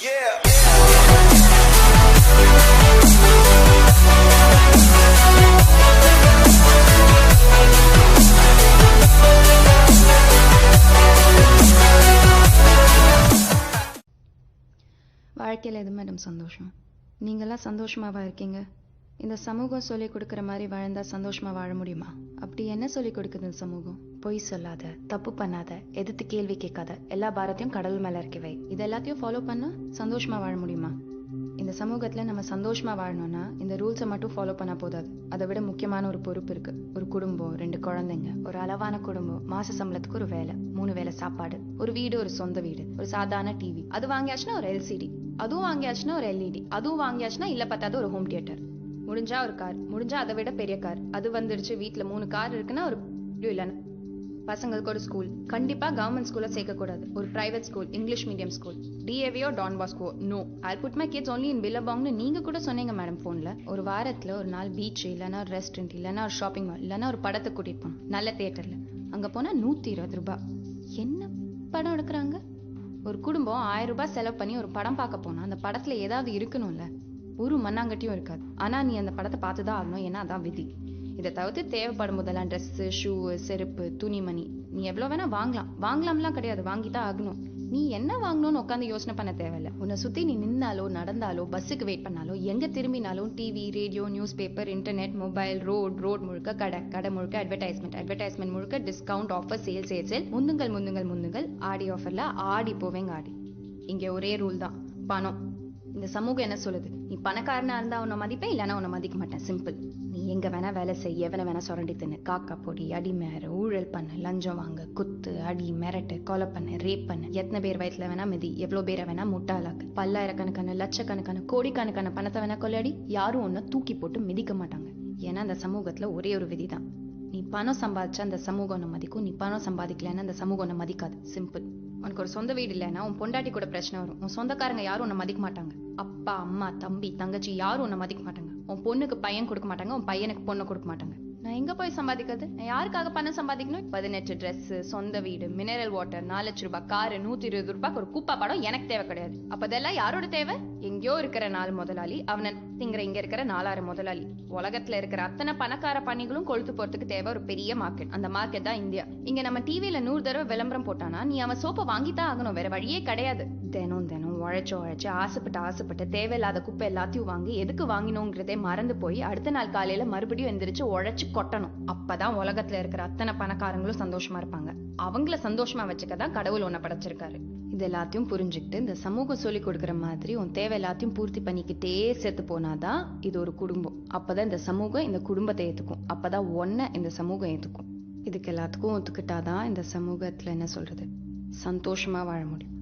வாழ்க்கையில் எது மேடம் சந்தோஷம்? நீங்களாம் சந்தோஷமாவா இருக்கீங்க? இந்த சமூகம் சொல்லி கொடுக்குற மாதிரி வாழ்ந்தா சந்தோஷமா வாழ முடியுமா? அப்படி என்ன சொல்லி கொடுக்குது இந்த சமூகம்? பொய் சொல்லாத தப்பு பண்ணாத எதிர்த்து கேள்வி கேட்காத எல்லா பாரத்தையும் கடல் மேல இருக்கவை இது எல்லாத்தையும் ஃபாலோ பண்ணா சந்தோஷமா வாழ முடியுமா? இந்த சமூகத்துல நம்ம சந்தோஷமா வாழணும்னா இந்த ரூல்ஸை மட்டும் ஃபாலோ பண்ணா போதாது. அதை விட முக்கியமான ஒரு பொறுப்பு இருக்கு. ஒரு குடும்பம் ரெண்டு குழந்தைங்க ஒரு அளவான குடும்பம் மாச சம்பளத்துக்கு ஒரு வேலை மூணு வேளை சாப்பாடு ஒரு வீடு ஒரு சொந்த வீடு ஒரு சாதாரண டிவி அது வாங்கியாச்சுன்னா ஒரு எல்சிடி அதுவும் வாங்கியாச்சுன்னா ஒரு எல்இடி அதுவும் வாங்கியாச்சுன்னா இல்ல பார்த்தாது ஒரு ஹோம் தியேட்டர் முடிஞ்சா ஒரு கார் முடிஞ்சா அதை விட பெரிய கார் அது வந்துடுச்சு வீட்டுல மூணு கார் இருக்குன்னா ஒரு இல்லைன்னா பசங்களுக்கு ஒரு ஸ்கூல் கண்டிப்பாக கவர்மெண்ட் ஸ்கூலில் சேர்க்கக்கூடாது. ஒரு private school English medium school டிஏவியோ Don Bosco no I put my kids only in பில்லபாங்னு நீங்கள் கூட சொன்னீங்க மேடம் ஃபோனில் ஒரு வாரத்தில் ஒரு நாள் பீச் இல்லைனா ஒரு ரெஸ்டாரண்ட் இல்லைனா ஒரு ஷாப்பிங் மால் இல்லைன்னா ஒரு படத்தை கூட்டிட்டு போகணும். நல்ல தேட்டரில் அங்கே போனால் நூற்றி இருபது ரூபாய் என்ன படம் எடுக்கிறாங்க? ஒரு குடும்பம் ஆயிரம் ரூபாய் செலவு பண்ணி ஒரு படம் பார்க்க போனால் அந்த படத்துல ஏதாவது இருக்கணும்ல. ஒரு மண்ணாங்கட்டியும் இருக்காது. ஆனால் நீ அந்த படத்தை பார்த்து தான் ஆகணும் ஏன்னா அதான் விதி. இதை தவிர்த்து தேவைப்படும் போதெல்லாம் ட்ரெஸ்ஸு ஷூ செருப்பு துணிமணி நீ எவ்வளோ வேணால் வாங்கலாம். வாங்கலாம்லாம் கிடையாது. வாங்கி தான் ஆகணும். நீ என்ன வாங்கணும்னு உட்காந்து யோசனை பண்ண தேவையில்ல. உன்னை சுற்றி நீ நின்னாலோ நடந்தாலோ பஸ்ஸுக்கு வெயிட் பண்ணாலோ எங்கே திரும்பினாலும் TV radio news paper internet mobile road road முழுக்க கடை கடை முழுக்க அட்வர்டைஸ்மெண்ட் அட்வர்டைஸ்மெண்ட் முழுக்க discount offer sale sale sale முந்துங்கள் முந்துங்கள் முந்துங்கள் ஆடி ஆஃபரில் ஆடி போவேங்க ஆடி. இங்கே ஒரே ரூல் தான். பணம். இந்த சமூகம் என்ன சொல்லுது? நீ பணக்காரனா இருந்தா உன்னை மதிப்பேன் இல்லைன்னா உன்னை மதிக்க மாட்டேன். சிம்பிள் நீ எங்க வேணா வேலை செய்ய எவனை வேணா சுரண்டி தின்னு. காக்கா பொடி அடி மேற ஊழல் பண்ண லஞ்சம் வாங்க குத்து அடி மிரட்டு கொலை பண்ண ரேப் பண்ண. எத்தனை பேர் வயசுல வேணா மிதி எவ்வளவு பேரை வேணா முட்டாளாக்கு. பல்லாயிரக்கணக்கான லட்சக்கணக்கான கோடிக்கணக்கான பணத்தை வேணா கொள்ளாடி யாரும் ஒன்னும் தூக்கி போட்டு மிதிக்க மாட்டாங்க. ஏன்னா அந்த சமூகத்துல ஒரே ஒரு விதி தான் நீ பணம் சம்பாதிச்சா அந்த சமூகம் மதிக்கும். நீ பணம் சம்பாதிக்கலன்னா அந்த சமூகம் மதிக்காது. சிம்பிள் உனக்கு ஒரு சொந்த வீடு இல்லைன்னா உன் பொண்டாட்டி கூட பிரச்சனை வரும். உன் சொந்தக்காரங்க யாரும் உன்னை மதிக்க மாட்டாங்க. அப்பா அம்மா தம்பி தங்கச்சி யாரும் உன்னை மதிக்க மாட்டாங்க. உன் பொண்ணுக்கு பையன் கொடுக்க மாட்டாங்க உன் பையனுக்கு பொண்ணை கொடுக்க மாட்டாங்க. நான் எங்க போய் சம்பாதிக்கிறது? நான் யாருக்காக பணம் சம்பாதிக்கணும்? பதினெட்டு ட்ரெஸ்ஸு சொந்த வீடு மினரல் வாட்டர் நாலு லட்ச ரூபாய் காரு நூத்தி இருபது ரூபாய்க்கு ஒரு குப்பா படம் எனக்கு தேவை கிடையாது. அப்போ அதெல்லாம் யாரோட தேவை? எங்கேயோ இருக்கிற நாலு முதலாளி அவனை திங்கிற இங்க இருக்கிற நாலாறு முதலாளி. உலகத்துல இருக்கிற அத்தனை பணக்கார பணிகளும் கொழுத்து போறதுக்கு தேவை ஒரு பெரிய மார்க்கெட் அந்த மார்க்கெட் தான் இந்தியா. இங்க நம்ம டிவியில் நூறு தடவை விளம்பரம் போட்டானா நீ அவன் சோப்பை வாங்கித்தான் ஆகணும். வேற வழியே கிடையாது. தினம் தினம் உழைச்சு உழைச்சு ஆசைப்பட்டு ஆசைப்பட்டு தேவையில்லாத குப்பை எல்லாத்தையும் வாங்கி எதுக்கு வாங்கினோங்கிறதே மறந்து போய் அடுத்த நாள் காலையில மறுபடியும் எந்திரிச்சு உழைச்சு கொட்டணும். அப்பதான் உலகத்துல இருக்கிற அத்தனை பணக்காரங்களும் சந்தோஷமா இருப்பாங்க. அவங்கள சந்தோஷமா வச்சுக்க தான் கடவுள் உன்னை படைச்சிருக்காரு. இது எல்லாத்தையும் புரிஞ்சுக்கிட்டு இந்த சமூகம் சொல்லி கொடுக்குற மாதிரி உன் தேவை எல்லாத்தையும் பூர்த்தி பண்ணிக்கிட்டே சேர்த்து போனாதான் இது ஒரு குடும்பம். அப்பதான் இந்த சமூகம் இந்த குடும்பத்தை ஏத்துக்கும். அப்பதான் ஒன்ன இந்த சமூகம் ஏத்துக்கும். இதுக்கு எல்லாத்துக்கும் ஒத்துக்கிட்டாதான் இந்த சமூகத்துல என்ன சொல்றது? சந்தோஷமா வாழ முடியும்.